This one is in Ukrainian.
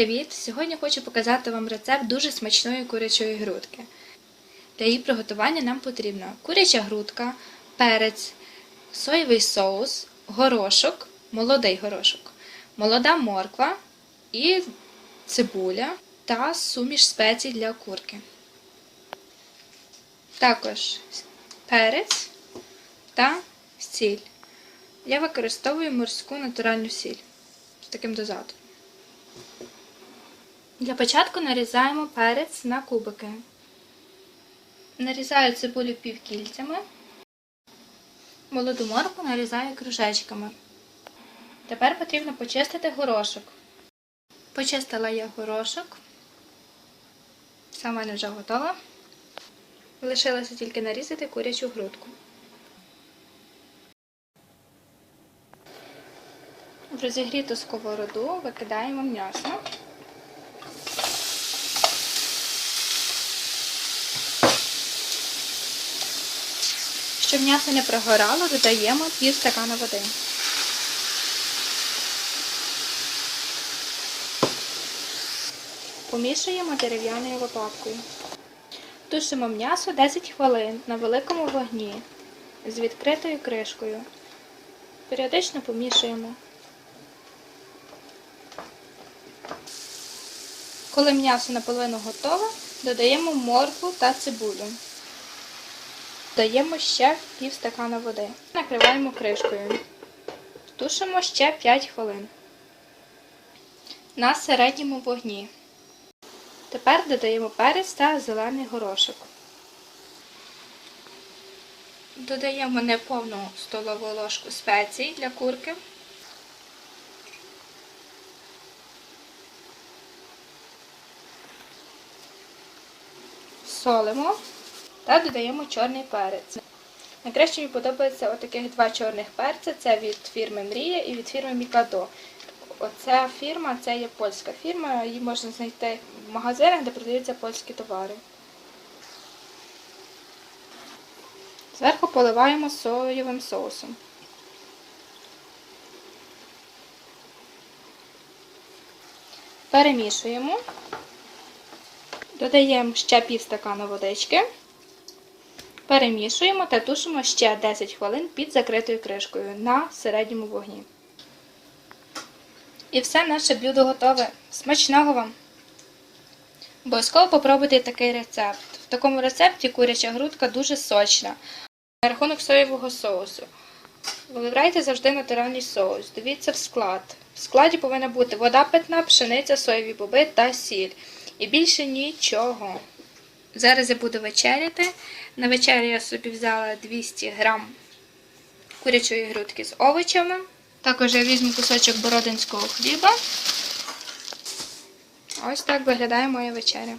привіт! Сьогодні хочу показати вам рецепт дуже смачної курячої грудки. Для її приготування нам потрібна куряча грудка, перець, соєвий соус, горошок, молодий горошок, молода морква і цибуля та суміш спецій для курки. Також перець та сіль. Я використовую морську натуральну сіль з таким дозатором. Для початку нарізаємо перець на кубики. Нарізаю цибулю півкільцями. Молоду морку нарізаю кружечками. Тепер потрібно почистити горошок. Почистила я горошок. Все в мене вже готово. Лишилося тільки нарізати курячу грудку. В розігріту сковороду викидаємо м'ясо. Щоб м'ясо не прогорало, додаємо пів стакана води. Помішуємо дерев'яною лопаткою. Тушимо м'ясо 10 хвилин на великому вогні з відкритою кришкою. Періодично помішуємо. Коли м'ясо наполовину готове, додаємо моркву та цибулю. Додаємо ще пів стакана води. Накриваємо кришкою. Тушимо ще 5 хвилин. На середньому вогні. Тепер додаємо перець та зелений горошок. Додаємо неповну столову ложку спецій для курки. Солимо та додаємо чорний перець. Найкраще мені подобається отаких два чорних перця. Це від фірми Мрія і від фірми Мікадо. Оця фірма це є польська фірма, її можна знайти в магазинах, де продаються польські товари. Зверху поливаємо соєвим соусом. Перемішуємо. Додаємо ще пів стакана водички. Перемішуємо та тушимо ще 10 хвилин під закритою кришкою на середньому вогні. І все наше блюдо готове. Смачного вам! Обов'язково попробуйте такий рецепт. В такому рецепті куряча грудка дуже сочна. На рахунок соєвого соусу. Вибирайте завжди натуральний соус. Дивіться в склад. В складі повинна бути вода питна, пшениця, соєві боби та сіль. І більше нічого. Зараз я буду вечеряти. На вечерю я собі взяла 200 грам курячої грудки з овочами. Також я візьму кусочок бородинського хліба. Ось так виглядає моя вечеря.